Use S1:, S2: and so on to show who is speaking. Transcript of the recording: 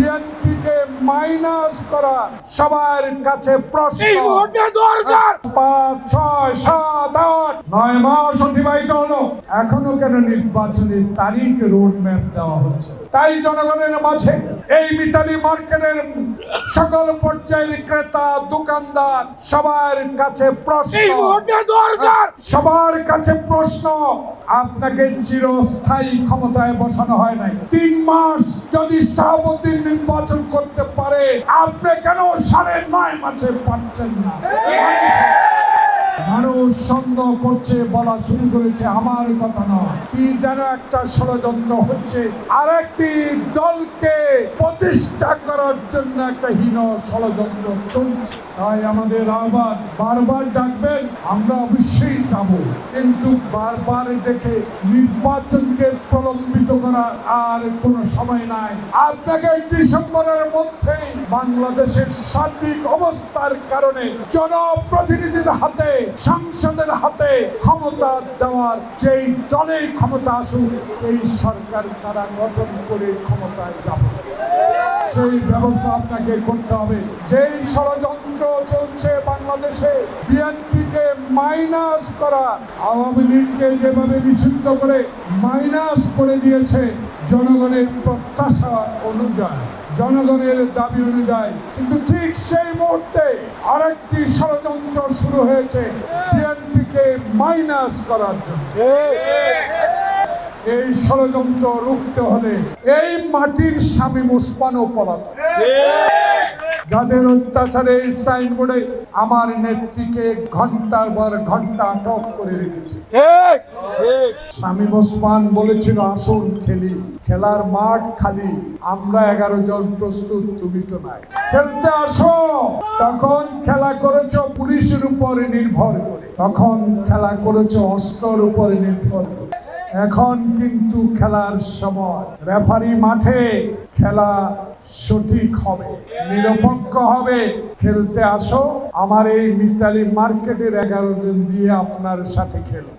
S1: বিএনপিকে মাইনাস করা সবার কাছে প্রশ্ন।
S2: এই মুহূর্তে দরকার।
S1: পাঁচ ছয় সাত আট নয় মাস অতিবাহিত হলো। এখনও কেন নির্বাচনের তারিখ রোড ম্যাপ দেওয়া হচ্ছে? তাই জনগণের মাঝে এই মিতালি মার্কেটের সকল পর্যায়ের ক্রেতা দোকানদার সবার কাছে প্রশ্ন।
S2: দরকার।
S1: সবার কাছে প্রশ্ন। আপনাকে চিরস্থায়ী ক্ষমতায় বসানো হয় নাই। তিন মাস যদি সভাপতি নির্বাচন করতে পারে আপনি কেন সাড়ে নয় মাসে পারছেন না? মানুষ সন্দেহ করছে, বলা শুরু করেছে, আমার কথা নয়। কি যেন একটা ষড়যন্ত্র হচ্ছে। আরেকটি দলকে প্রতিষ্ঠা করার জন্য একটা হীন ষড়যন্ত্র চলছে। তাই আমাদের আহ্বান, বারবার ডাকবেন, আমরা অবশ্যই যাব। কিন্তু বারবার দেখে নির্বাচনকে প্রলম্বিত করা আর কোনো সময় নাই। আপনাকে ডিসেম্বরের মধ্যেই বাংলাদেশের সার্বিক অবস্থার কারণে জনপ্রতিনিধির হাতে সংসদের হাতে ক্ষমতা দেওয়ার যেই দলে ক্ষমতা আসুক, এই সরকার তারা গঠন করে ক্ষমতায় যাবে। সেই ব্যবস্থা আপনাকে করতে হবে। যেই ষড়যন্ত্র চলছে বাংলাদেশে। বিএনপিকে মাইনাস করা আওয়ামী লীগকে যেভাবে নিষিদ্ধ করে মাইনাস করে দিয়েছে, জনগণের প্রত্যাশা অনুযায়ী, জনগণের দাবি অনুযায়ী। কিন্তু ঠিক সেই মুহূর্তে আরেকটি ষড়যন্ত্র শুরু হয়েছে, বিএনপিকে মাইনাস করার জন্য। এই ষড়যন্ত্র রুখতে হলে এই মাটির স্বামী মুসপানও পলাত যাদের অত্যাচারে সাইনবোর্ডে আমার নেত্রীকে ঘণ্টার পর ঘণ্টা আটক করে রেখেছে। স্বামী ওসমান বলেছিল আসুন খেলি খেলার মাঠ খালি আমরা এগারো জন প্রস্তুত তুমি তো নাই। খেলতে আসো! তখন খেলা করেছ পুলিশের উপরে নির্ভর করে। তখন খেলা করেছ অস্ত্রের উপরে নির্ভর করে। এখন কিন্তু খেলার সময়। রেফারি মাঠে খেলা সঠিক হবে, নিরপেক্ষ হবে। খেলতে আসো, আমার এই মিতালি মার্কেটের এগারো জন দিয়ে আপনার সাথে খেলো